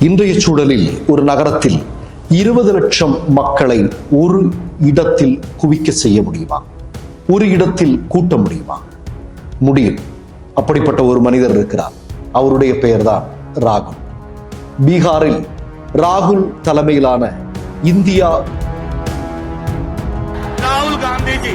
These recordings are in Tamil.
இன்றைய சூழலில் ஒரு நகரத்தில் இருபது லட்சம் மக்களை ஒரு இடத்தில் குவிக்க செய்ய முடியுமா? ஒரு இடத்தில் கூட்ட முடியுமா? முடியும். அப்படிப்பட்ட ஒரு மனிதர் இருக்கிறார். அவருடைய பெயர்தான் ராகுல். பீகாரில் ராகுல் தலைமையிலான இந்தியா ராகுல் காந்திஜி.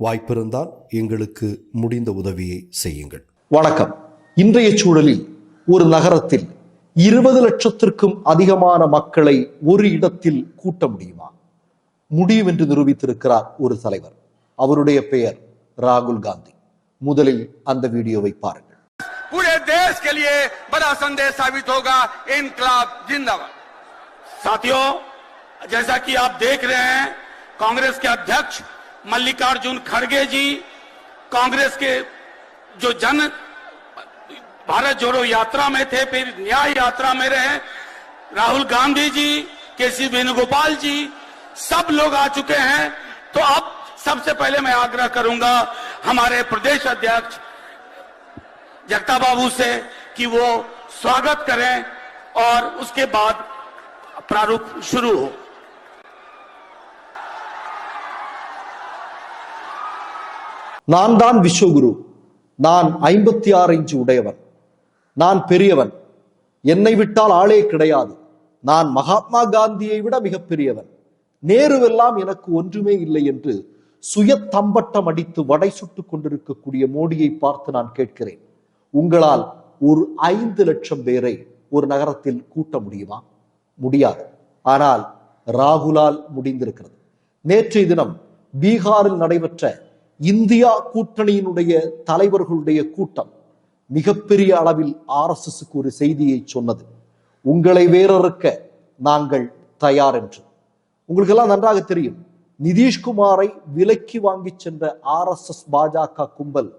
வாய்ப்பிருந்தால் எங்களுக்கு முடிந்த உதவியை செய்யுங்கள் வணக்கம் இன்றைய சூழலில் ஒரு நகரத்தில் இருபது லட்சத்திற்கும் அதிகமான மக்களை ஒரு இடத்தில் கூட்ட முடியுமா முடியும் என்று நிரூபித்திருக்கிறார் ஒரு தலைவர் அவருடைய பெயர் ராகுல் காந்தி முதலில் அந்த வீடியோவை பாருங்கள் पूरे देश के लिए बड़ा संदेश साबित होगा इनकलाब जिंदाबाद साथियों जैसा कि आप देख रहे हैं कांग्रेस के अध्यक्ष मल्लिकार्जुन खड़गे जी, कांग्रेस के जो जन, भारत जोड़ो यात्रा में थे, फिर न्याय यात्रा में रहे, राहुल गांधी जी के सी वेणुगोपाल जी, सब लोग आ चुके हैं। तो अब सबसे पहले मैं आग्रह करूँगा हमारे प्रदेश अध्यक्ष जगता बाबू से कि वो स्वागत करें और उसके बाद प्रारूप शुरू हो। நான் தான் விஸ்வகுரு. நான் ஐம்பத்தி ஆறு இன்ச்சு உடையவன். நான் பெரியவன். என்னை விட்டால் ஆளே கிடையாது. நான் மகாத்மா காந்தியை விட மிகப்பெரியவன். நேருவெல்லாம் எனக்கு ஒன்றுமே இல்லை என்று சுய தம்பட்டம் அடித்து வடை சுட்டுக் கொண்டிருக்கக்கூடிய மோடியை பார்த்து நான் கேட்கிறேன். உங்களால் ஒரு ஐந்து லட்சம் பேரை ஒரு நகரத்தில் கூட்ட முடியுமா? முடியாது. ஆனால் ராகுலால் முடிந்திருக்கிறது. நேற்றைய தினம் பீகாரில் நடைபெற்ற இந்தியா கூட்டணியினுடைய தலைவர்களுடைய கூட்டம் மிகப்பெரிய அளவில் ஆர்எஸ்எஸ்க்கு ஒரு செய்தியை சொன்னது. உங்களை வேறறுக்க நாங்கள் தயார் என்று. உங்களுக்கு எல்லாம் நன்றாக தெரியும். நிதிஷ்குமாரை விலக்கி வாங்கி சென்ற ஆர்எஸ்எஸ் பாஜக கும்பல்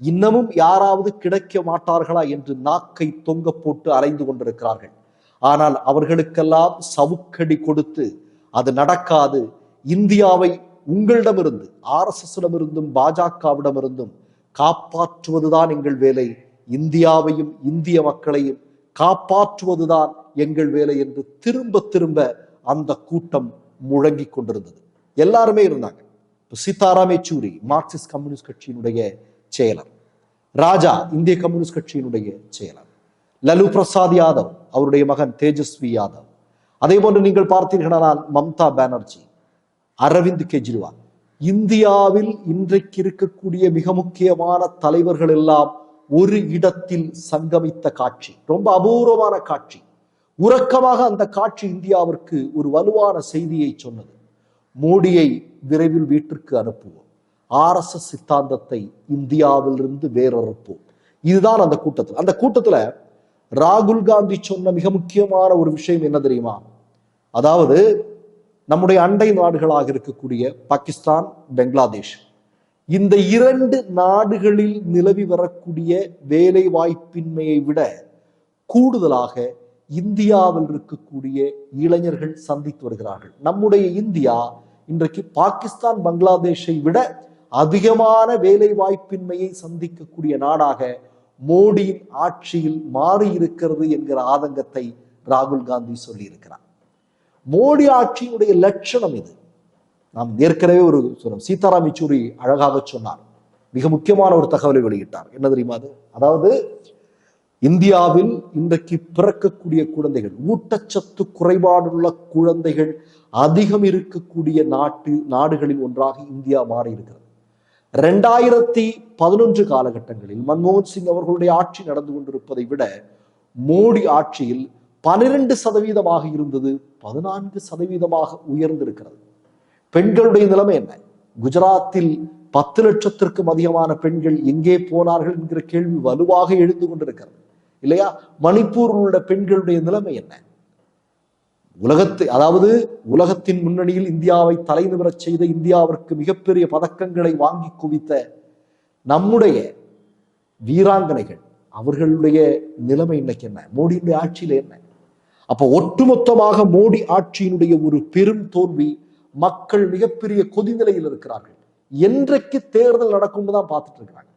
இன்னமும் யாராவது கிடைக்க மாட்டார்களா என்று நாக்கை தொங்க போட்டு அலைந்து கொண்டிருக்கிறார்கள். ஆனால் அவர்களுக்கெல்லாம் சவுக்கடி கொடுத்து அது நடக்காது. இந்தியாவை உங்களிடமிருந்து ஆர்எஸ்எஸ்டமிருந்தும் பாஜகவிடமிருந்தும் காப்பாற்றுவதுதான் எங்கள் வேலை. இந்தியாவையும் இந்திய மக்களையும் காப்பாற்றுவதுதான் எங்கள் வேலை என்று திரும்ப திரும்ப அந்த கூட்டம் முழங்கிக் கொண்டிருந்தது. எல்லாருமே இருந்தாங்க. சீதாராம் யெச்சூரி மார்க்சிஸ்ட் கம்யூனிஸ்ட் கட்சியினுடைய செயலர். ராஜா இந்திய கம்யூனிஸ்ட் கட்சியினுடைய செயலர். லலு பிரசாத் யாதவ் அவருடைய மகன் தேஜஸ்வி யாதவ். அதே போன்று நீங்கள் பார்த்தீர்களானால் மம்தா பானர்ஜி. அரவிந்த் கெஜ்ரிவால். இந்தியாவில் இன்றைக்கு இருக்கக்கூடிய மிக முக்கியமான தலைவர்கள் எல்லாம் ஒரு இடத்தில் சங்கமித்த காட்சி. ரொம்ப அபூர்வமான காட்சி. உறக்கமாக அந்த காட்சி இந்தியாவிற்கு ஒரு வலுவான செய்தியை சொன்னது. மோடியை விரைவில் வீட்டிற்கு அனுப்புவோம். ஆர்எஸ்எஸ் சித்தாந்தத்தை இந்தியாவிலிருந்து வேறறுப்போம். இதுதான் அந்த கூட்டத்தில். அந்த கூட்டத்துல ராகுல் காந்தி சொன்ன மிக முக்கியமான ஒரு விஷயம் என்ன தெரியுமா? அதாவது நம்முடைய அண்டை நாடுகளாக இருக்கக்கூடிய பாகிஸ்தான் பங்களாதேஷ். இந்த இரண்டு நாடுகளில் நிலவி வரக்கூடிய வேலை வாய்ப்பின்மையை விட கூடுதலாக இந்தியாவில் இருக்கக்கூடிய இளைஞர்கள் சந்தித்து வருகிறார்கள். நம்முடைய இந்தியா இன்றைக்கு பாகிஸ்தான் பங்களாதேஷை விட அதிகமான வேலை வாய்ப்பின்மையை சந்திக்கக்கூடிய நாடாக மோடியின் ஆட்சியில் மாறி இருக்கிறது என்கிற ஆதங்கத்தை ராகுல் காந்தி சொல்லியிருக்கிறார். மோடி ஆட்சியினுடைய லட்சணம் இது. நாம் ஏற்கனவே ஒரு சொன்னோம் சீதாராம் யெச்சூரி அழகாக சொன்னார். மிக முக்கியமான ஒரு தகவலை வெளியிட்டார். என்ன தெரியுமா அது? அதாவது இந்தியாவில் இன்றைக்கு பிறக்கக்கூடிய குழந்தைகள் ஊட்டச்சத்து குறைபாடுள்ள குழந்தைகள் அதிகம் இருக்கக்கூடிய நாட்டு நாடுகளில் ஒன்றாக இந்தியா மாறி இருக்கிறது ரெண்டாயிரத்தி பதினொன்று காலகட்டங்களில் மன்மோகன் சிங் அவர்களுடைய ஆட்சி நடந்து கொண்டிருப்பதை விட மோடி ஆட்சியில் பனிரெண்டு சதவீதமாக இருந்தது பதினான்கு சதவீதமாக உயர்ந்திருக்கிறது. பெண்களுடைய நிலைமை என்ன? குஜராத்தில் பத்து லட்சத்திற்கும் அதிகமான பெண்கள் எங்கே போனார்கள் என்கிற கேள்வி வலுவாக எழுந்து கொண்டிருக்கிறது. இல்லையா? மணிப்பூரில் உள்ள பெண்களுடைய நிலைமை என்ன? உலகத்தை அதாவது உலகத்தின் முன்னணியில் இந்தியாவை தலைநிமிரச் செய்த இந்தியாவிற்கு மிகப்பெரிய பதக்கங்களை வாங்கி குவித்த நம்முடைய வீராங்கனைகள் அவர்களுடைய நிலைமை இன்னைக்கு என்ன? மோடியுடைய ஆட்சியில் என்ன? அப்போ ஒட்டுமொத்தமாக மோடி ஆட்சியினுடைய ஒரு பெரும் தோல்வி மக்கள் மிகப்பெரிய கொதிநிலையில் இருக்கிறார்கள். என்றைக்கு தேர்தல் நடக்கும்னு தான் பார்த்துட்டு இருக்கிறாங்க.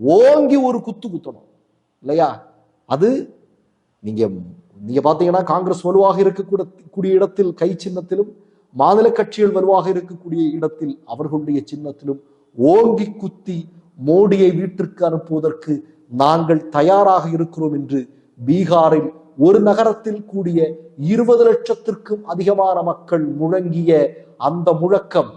ஓங்கி ஒரு குத்து குத்தணும். இல்லையா? அது நீங்க நீங்க பாத்தீங்கன்னா காங்கிரஸ் வலுவாக இருக்கக்கூட கூடிய இடத்தில் கை சின்னத்திலும் மாநில கட்சிகள் வலுவாக இருக்கக்கூடிய இடத்தில் அவர்களுடைய சின்னத்திலும் ஓங்கி குத்தி மோடியை வீட்டிற்கு அனுப்புவதற்கு நாங்கள் தயாராக இருக்கிறோம் என்று பீகாரில் ஒரு நகரத்தில் கூடிய இருபது லட்சத்திற்கும் அதிகமான மக்கள் முழங்கிய அந்த முழக்கம்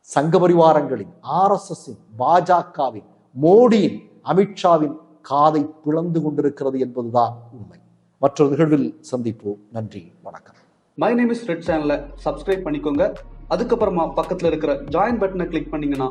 சங்க பரிவாரங்களின் ஆர் எஸ் பாஜகவின் மோடியின் அமித்ஷாவின் காதை பிளந்து கொண்டிருக்கிறது என்பதுதான் உண்மை. மற்றொரு நிகழ்வில் சந்திப்போம். நன்றி வணக்கம். மை நேம் இஸ் ரெட் சேனலை சப்ஸ்கிரைப் பண்ணிக்கோங்க. அதுக்கப்புறமா பக்கத்தில் இருக்கிற ஜாயின் பட்டனை கிளிக் பண்ணீங்கன்னா